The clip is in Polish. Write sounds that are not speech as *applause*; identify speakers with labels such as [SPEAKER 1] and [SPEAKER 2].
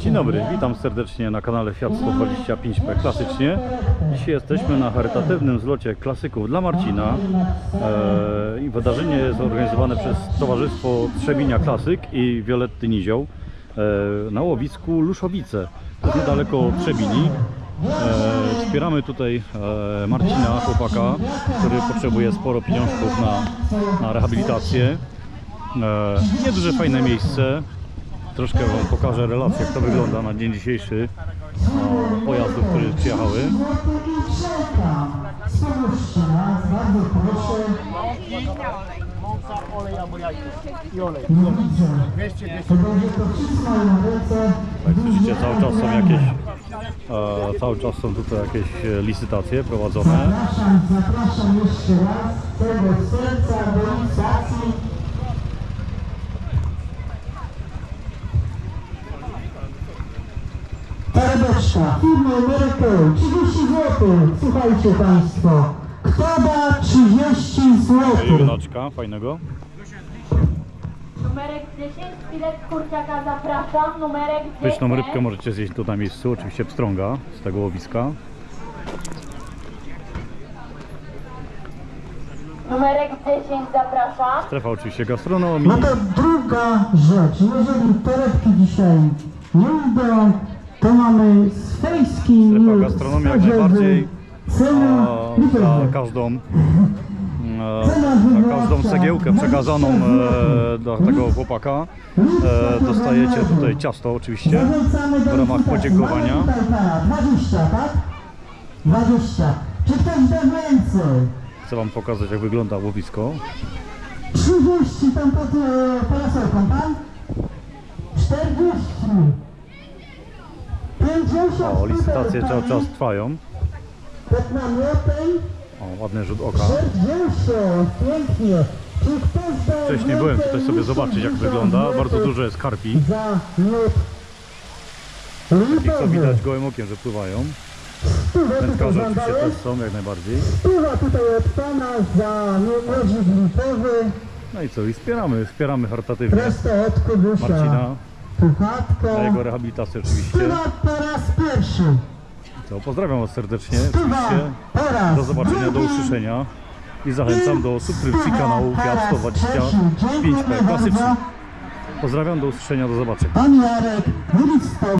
[SPEAKER 1] Dzień dobry, witam serdecznie na kanale Fiat 125P Klasycznie. Dzisiaj jesteśmy na charytatywnym zlocie klasyków dla Marcina. E, i wydarzenie jest organizowane przez Towarzystwo Trzebinia Klasyk i Violetty Nizioł e, na łowisku Luszowice. To jest niedaleko Trzebini. E, wspieramy tutaj e, Marcina, chłopaka, który potrzebuje sporo pieniążków na, na rehabilitację. E, nieduże fajne miejsce. Troszkę Wam pokażę relację, jak to wygląda na dzień dzisiejszy e, pojazdów, które przyjechały.
[SPEAKER 2] Mąka, olej albo jajko. I olej.
[SPEAKER 3] Nie widzę.
[SPEAKER 2] 200, 200.
[SPEAKER 3] To będzie to wszystko na ręce.
[SPEAKER 1] Jak słyszycie, cały czas są jakieś e, cały czas są tutaj jakieś licytacje prowadzone.
[SPEAKER 3] Zapraszam, zapraszam jeszcze raz tego serca do licytacji. Torebeczka, firmy Miracle, 30 zł. Słuchajcie Państwo, kto da 30 zł?
[SPEAKER 1] Junaczka fajnego.
[SPEAKER 4] Numerek 10, bilet kurczaka zapraszam. Numerek 10.
[SPEAKER 1] Pyszną rybkę możecie zjeść tu na miejscu, oczywiście pstrąga z tego łowiska.
[SPEAKER 4] Numerek 10 zapraszam.
[SPEAKER 1] Strefa oczywiście gastronomii.
[SPEAKER 3] No to druga rzecz, jeżeli torebki dzisiaj nie idą, to mamy swejski
[SPEAKER 1] Strefa
[SPEAKER 3] miód
[SPEAKER 1] gastronomii jak najbardziej.
[SPEAKER 3] Cena
[SPEAKER 1] A, za każdą *laughs* za każdą cegiełkę przekazaną e, do tego chłopaka e, dostajecie tutaj ciasto oczywiście
[SPEAKER 3] do
[SPEAKER 1] w ramach
[SPEAKER 3] licytacji.
[SPEAKER 1] podziękowania.
[SPEAKER 3] Mamy tutaj pana 20, tak? 20. Czy ktoś da więcej?
[SPEAKER 1] Chcę Wam pokazać jak wygląda łowisko.
[SPEAKER 3] 30 tam pod e, parasolką, pan? 40. 50
[SPEAKER 1] O, licytacje cały czas trwają. O, ładny rzut oka.
[SPEAKER 3] 40. Pięknie. Czy ktoś da
[SPEAKER 1] Wcześniej byłem tutaj sobie zobaczyć jak
[SPEAKER 3] 50
[SPEAKER 1] wygląda. Bardzo dużo jest karpi. Takich co widać gołym okiem, że pływają. Wędkarze oczywiście też są jak najbardziej.
[SPEAKER 3] Stuwa tutaj od pana za litrowy.
[SPEAKER 1] No i co? I wspieramy, wspieramy charytatywnie. Marcina
[SPEAKER 3] Puchatka.
[SPEAKER 1] na jego rehabilitację oczywiście.
[SPEAKER 3] Stuwa po raz pierwszy.
[SPEAKER 1] Co, pozdrawiam Was serdecznie
[SPEAKER 3] Stuwa po raz
[SPEAKER 1] Do zobaczenia, do usłyszenia. I zachęcam do subskrypcji kanału Fiat
[SPEAKER 3] raz trzeci.
[SPEAKER 1] 125P
[SPEAKER 3] Dziękuję
[SPEAKER 1] Klasyczny.
[SPEAKER 3] bardzo.
[SPEAKER 1] Pozdrawiam, do usłyszenia, do zobaczenia.
[SPEAKER 3] Pan Jarek,